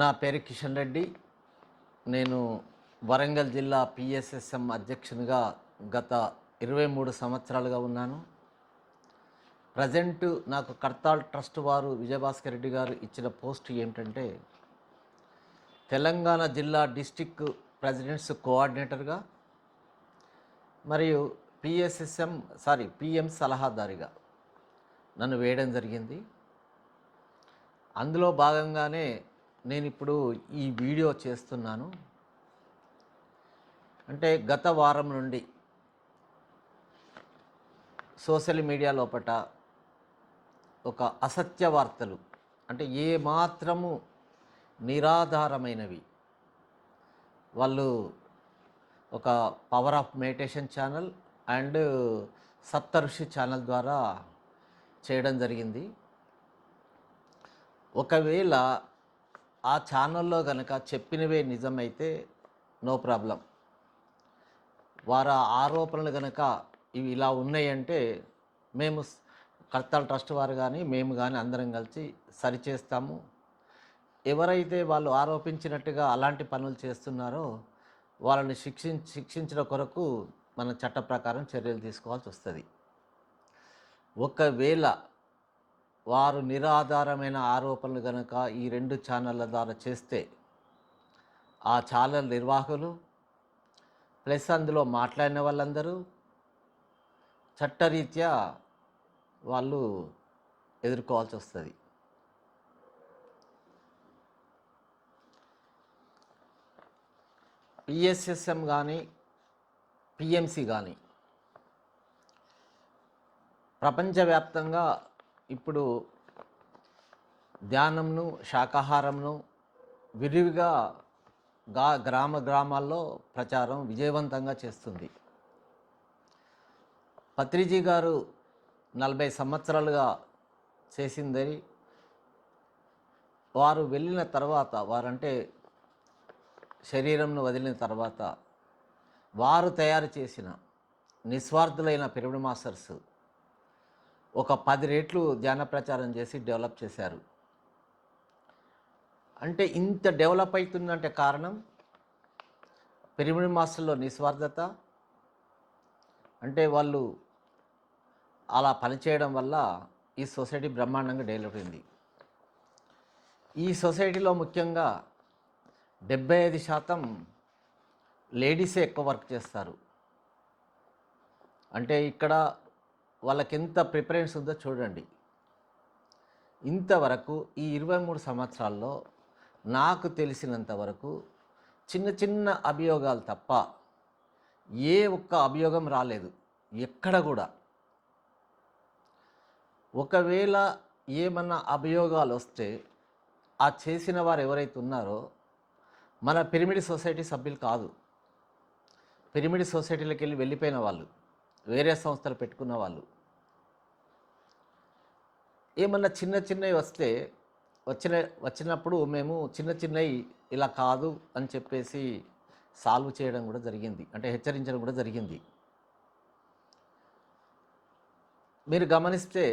నా పేరు కిషన్ రెడ్డి. నేను వరంగల్ జిల్లా పిఎస్ఎస్ఎం అధ్యక్షునిగా గత ఇరవై మూడు సంవత్సరాలుగా ఉన్నాను. ప్రజెంట్ నాకు కర్తాల్ ట్రస్ట్ వారు విజయభాస్కర్ రెడ్డి గారు ఇచ్చిన పోస్ట్ ఏమిటంటే తెలంగాణ జిల్లా డిస్టిక్ ప్రెసిడెంట్స్ కోఆర్డినేటర్గా మరియు పిఎస్ఎస్ఎం సారీ పిఎం సలహాదారిగా నన్ను వేయడం జరిగింది. అందులో భాగంగానే నేను ఇప్పుడు ఈ వీడియో చేస్తున్నాను. అంటే గత వారం నుండి సోషల్ మీడియా లోపట ఒక అసత్య వార్తలు అంటే ఏ మాత్రము నిరాధారమైనవి. వాళ్ళు ఒక power of meditation channel and Saptarishi channel ద్వారా చేయడం జరిగింది. ఒకవేళ ఆ ఛానల్లో కనుక చెప్పినవే నిజమైతే నో ప్రాబ్లం. వారు ఆరోపణలు కనుక ఇవి ఇలా ఉన్నాయంటే మేము కర్తల ట్రస్ట్ వారు కానీ మేము కానీ అందరం కలిసి సరిచేస్తాము ఎవరైతే వాళ్ళు ఆరోపించినట్టుగా అలాంటి పనులు చేస్తున్నారో వాళ్ళని శిక్షించ శిక్షించిన కొరకు మన చట్ట ప్రకారం చర్యలు తీసుకోవాల్సి వస్తుంది. ఒకవేళ వారు నిరాధారమైన ఆరోపణలు కనుక ఈ రెండు ఛానళ్ళ ద్వారా చేస్తే ఆ ఛానల్ నిర్వాహకులు ప్లస్ అందులో మాట్లాడిన వాళ్ళందరూ చట్టరీత్యా వాళ్ళు ఎదుర్కోవాల్సి వస్తుంది. పిఎస్ఎస్ఎం కానీ పిఎంసి కానీ ప్రపంచవ్యాప్తంగా ఇప్పుడు ధ్యానంను శాకాహారంను విరివిగా గా గ్రామ గ్రామాల్లో ప్రచారం విజయవంతంగా చేస్తుంది. పత్రిజీ గారు నలభై సంవత్సరాలుగా చేసిందని వారు వెళ్ళిన తర్వాత వారంటే శరీరంను వదిలిన తర్వాత వారు తయారు చేసిన నిస్వార్థులైన పిరమిడ్ మాస్టర్స్ ఒక పది రేట్లు ధ్యాన ప్రచారం చేసి డెవలప్ చేశారు. అంటే ఇంత డెవలప్ అవుతుందంటే కారణం? పిరమిడ్ మాస్టర్లో నిస్వార్థత? అంటే వాళ్ళు అలా పనిచేయడం వల్ల ఈ సొసైటీ బ్రహ్మాండంగా డెవలప్ అయింది. ఈ సొసైటీలో ముఖ్యంగా డెబ్బై ఐదు శాతం లేడీసే ఎక్కువ వర్క్ చేస్తారు. అంటే ఇక్కడ వాళ్ళకి ఎంత ప్రిఫరెన్స్ ఉందో చూడండి. ఇంతవరకు ఈ ఇరవై మూడు సంవత్సరాల్లో నాకు తెలిసినంత వరకు చిన్న చిన్న అభియోగాలు తప్ప ఏ ఒక్క అభియోగం రాలేదు ఎక్కడ కూడా. ఒకవేళ ఏమన్నా అభియోగాలు వస్తే ఆ చేసిన వారు ఎవరైతే ఉన్నారో మన పిరమిడ్ సొసైటీ సభ్యులు కాదు. పిరమిడ్ సొసైటీలోకి వెళ్ళి వెళ్ళిపోయిన వాళ్ళు. వేరే సంస్థలు పెట్టుకున్న వాళ్ళు. ఏమన్నా చిన్న చిన్నవి వస్తే వచ్చిన వచ్చినప్పుడు మేము చిన్న చిన్నవి ఇలా కాదు అని చెప్పేసి సాల్వ్ చేయడం కూడా జరిగింది. అంటే హెచ్చరించడం కూడా జరిగింది. మీరు గమనిస్తే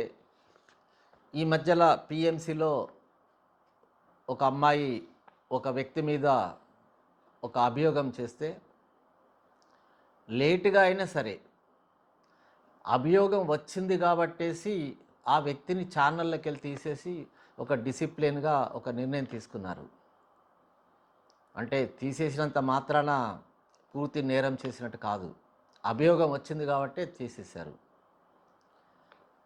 ఈ మధ్యలో పిఎంసిలో ఒక అమ్మాయి ఒక వ్యక్తి మీద ఒక అభియోగం చేస్తే లేటుగా అయినా సరే అభియోగం వచ్చింది కాబట్టేసి ఆ వ్యక్తిని ఛానళ్ళకి వెళ్ళి తీసేసి ఒక డిసిప్లిన్గా ఒక నిర్ణయం తీసుకున్నారు. అంటే తీసేసినంత మాత్రాన పూర్తి నేరం చేసినట్టు కాదు. అభియోగం వచ్చింది కాబట్టే తీసేశారు.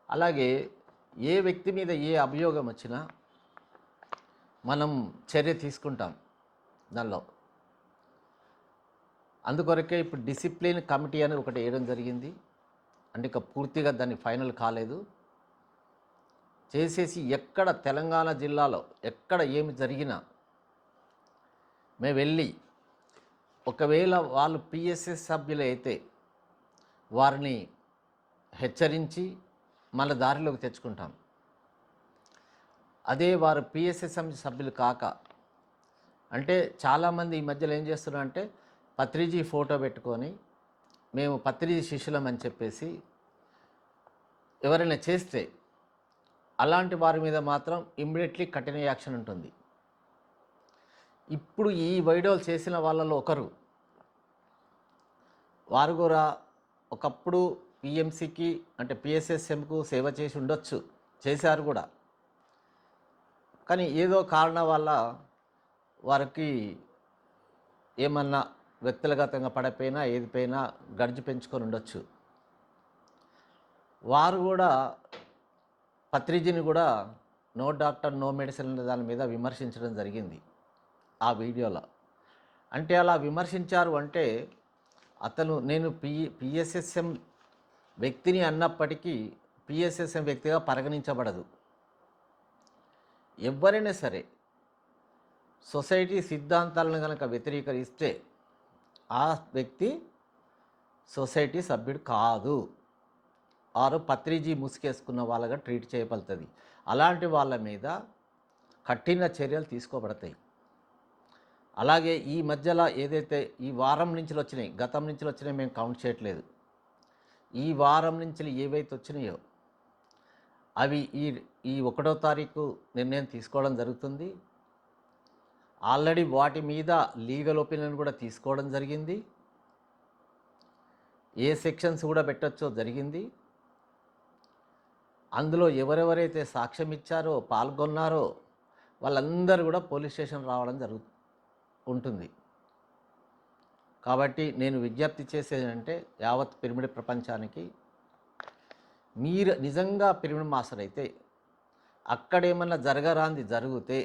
అలాగే ఏ వ్యక్తి మీద ఏ అభియోగం వచ్చినా మనం చర్య తీసుకుంటాం దానిలో. అందుకొరకే ఇప్పుడు డిసిప్లిన్ కమిటీ అని ఒకటి వేయడం జరిగింది. అంటే ఇక పూర్తిగా దాన్ని ఫైనల్ కాలేదు. చేసేసి ఎక్కడ తెలంగాణ జిల్లాలో ఎక్కడ ఏమి జరిగినా మేము వెళ్ళి ఒకవేళ వాళ్ళు పిఎస్ఎస్ సభ్యులు అయితే వారిని హెచ్చరించి మన దారిలోకి తెచ్చుకుంటాం. అదే వారు పిఎస్ఎస్ సభ్యులు కాక అంటే చాలామంది ఈ మధ్యలో ఏం చేస్తున్నారంటే పత్రిజీ ఫోటో పెట్టుకొని మేము పత్రిజీ శిష్యులం అని చెప్పేసి ఎవరైనా చేస్తే అలాంటి వారి మీద మాత్రం ఇమ్మీడియట్లీ కఠిన యాక్షన్ ఉంటుంది. ఇప్పుడు ఈ వీడియోలు చేసిన వాళ్ళలో ఒకరు వారు కూడా ఒకప్పుడు పిఎంసికి అంటే పిఎస్ఎస్ఎంకు సేవ చేసి ఉండొచ్చు చేశారు కూడా. కానీ ఏదో కారణం వల్ల వారికి ఏమన్నా వ్యక్తిగతంగా పడపోయినా ఏది పోయినా గడిచి పెంచుకొని ఉండొచ్చు. వారు కూడా పత్రిజీని కూడా నో డాక్టర్ నో మెడిసిన్ అనే దాని మీద విమర్శించడం జరిగింది ఆ వీడియోలో. అంటే అలా విమర్శించారు అంటే అతను నేను పి పిఎస్ఎస్ఎం వ్యక్తిని అన్నప్పటికీ పిఎస్ఎస్ఎం వ్యక్తిగా పరిగణించబడదు. ఎవరైనా సరే సొసైటీ సిద్ధాంతాలను కనుక వ్యతిరేకరిస్తే ఆ వ్యక్తి సొసైటీ సభ్యుడు కాదు. ఆరు పత్రిజీ ముసుకేసుకున్న వాళ్ళగా ట్రీట్ చేయబడుతుంది. అలాంటి వాళ్ళ మీద కఠిన చర్యలు తీసుకోబడతాయి. అలాగే ఈ మధ్యలో ఏదైతే ఈ వారం నుంచి వచ్చినాయి గతం నుంచి వచ్చినాయి మేము కౌంట్ చేయట్లేదు. ఈ వారం నుంచి ఏవైతే వచ్చినాయో అవి ఈ ఈ ఒకటో తారీఖు నిర్ణయం తీసుకోవడం జరుగుతుంది. ఆల్రెడీ వాటి మీద లీగల్ ఒపీనియన్ కూడా తీసుకోవడం జరిగింది. ఏ సెక్షన్స్ కూడా పెట్టచ్చో జరిగింది. అందులో ఎవరెవరైతే సాక్ష్యం ఇచ్చారో పాల్గొన్నారో వాళ్ళందరూ కూడా పోలీస్ స్టేషన్ రావడం జరుగు ఉంటుంది. కాబట్టి నేను విజ్ఞప్తి చేసేదంటే యావత్ పిరమిడ్ ప్రపంచానికి మీరు నిజంగా పిరమిడ్ మాస్టర్ అయితే అక్కడేమన్నా జరగరాంది జరిగితే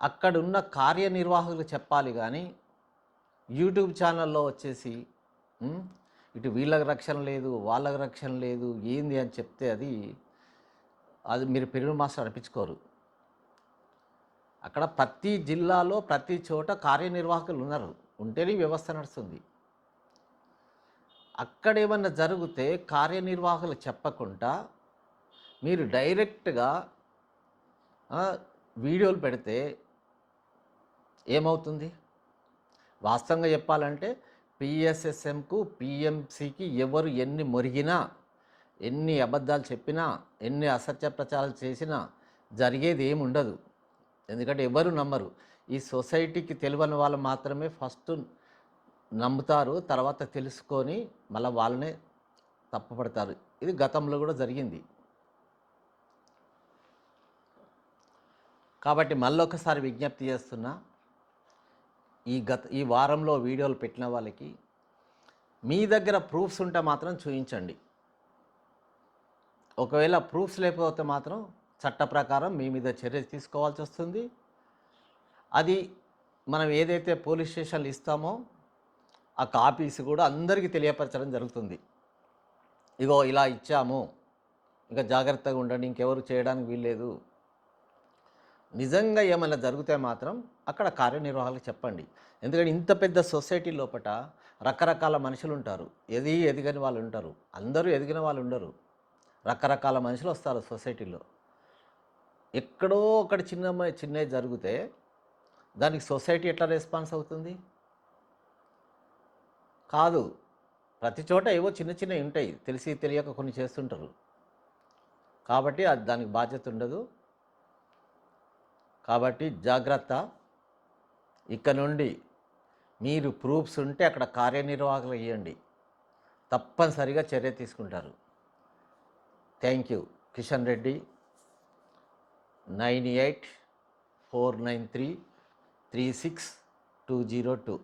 అక్కడున్న కార్యనిర్వాహకులు చెప్పాలి కానీ యూట్యూబ్ ఛానల్లో వచ్చేసి ఇటు వీళ్ళకి రక్షణ లేదు వాళ్ళకి రక్షణ లేదు ఏంది? అని చెప్తే అది అది మీరు పెరుగు మాస్టర్ అనిపించుకోరు. అక్కడ ప్రతి జిల్లాలో ప్రతి చోట కార్యనిర్వాహకులు ఉన్నారు. ఉంటేనే వ్యవస్థ నడుస్తుంది. అక్కడేమన్నా జరిగితే కార్యనిర్వాహకులు చెప్పకుండా మీరు డైరెక్ట్గా వీడియోలు పెడితే ఏమవుతుంది? వాస్తవంగా చెప్పాలంటే పిఎస్ఎస్ఎంకు పిఎంసికి ఎవరు ఎన్ని మొరిగినా ఎన్ని అబద్ధాలు చెప్పినా ఎన్ని అసత్య ప్రచారాలు చేసినా జరిగేది ఏమి ఉండదు ఎందుకంటే ఎవరు నమ్మరు. ఈ సొసైటీకి తెలియని వాళ్ళు మాత్రమే ఫస్ట్ నమ్ముతారు తర్వాత తెలుసుకొని మళ్ళీ వాళ్ళనే తప్పుపడతారు. ఇది గతంలో కూడా జరిగింది. కాబట్టి మళ్ళీ ఒకసారి విజ్ఞప్తి చేస్తున్నా ఈ గత ఈ వారంలో వీడియోలు పెట్టిన వాళ్ళకి మీ దగ్గర ప్రూఫ్స్ ఉంటే మాత్రం చూపించండి ఒకవేళ ప్రూఫ్స్ లేకపోతే మాత్రం చట్ట ప్రకారం మీ మీద చర్య తీసుకోవాల్సి వస్తుంది. అది మనం ఏదైతే పోలీస్ స్టేషన్లు ఇస్తామో ఆ కాపీస్ కూడా అందరికీ తెలియపరచడం జరుగుతుంది. ఇగో ఇలా ఇచ్చాము. ఇంకా జాగ్రత్తగా ఉండండి. ఇంకెవరు చేయడానికి వీల్లేదు. నిజంగా ఏమైనా జరిగితే మాత్రం అక్కడ కార్యనిర్వాహకులకు చెప్పండి. ఎందుకంటే ఇంత పెద్ద సొసైటీ లోపల రకరకాల మనుషులు ఉంటారు. ఎది ఎదిగని వాళ్ళు ఉంటారు. అందరూ ఎదిగిన వాళ్ళు ఉండరు. రకరకాల మనుషులు వస్తారు సొసైటీలో. ఎక్కడో ఒకటి చిన్న చిన్నవి జరిగితే దానికి సొసైటీ ఎట్లా రెస్పాన్స్ అవుతుంది? కాదు. ప్రతి చోట ఏవో చిన్న చిన్నవి ఉంటాయి. తెలిసి తెలియక కొన్ని చేస్తుంటారు. కాబట్టి అది దానికి బాధ్యత ఉండదు. కాబట్టి జాగ్రత్త. ఇక్కడ నుండి మీరు ప్రూఫ్స్ ఉంటే అక్కడ కార్యనిర్వాహకులు ఇవ్వండి తప్పనిసరిగా చర్య తీసుకుంటారు. Thank you. Kishan Reddy nine eight four nine three three six two zero two.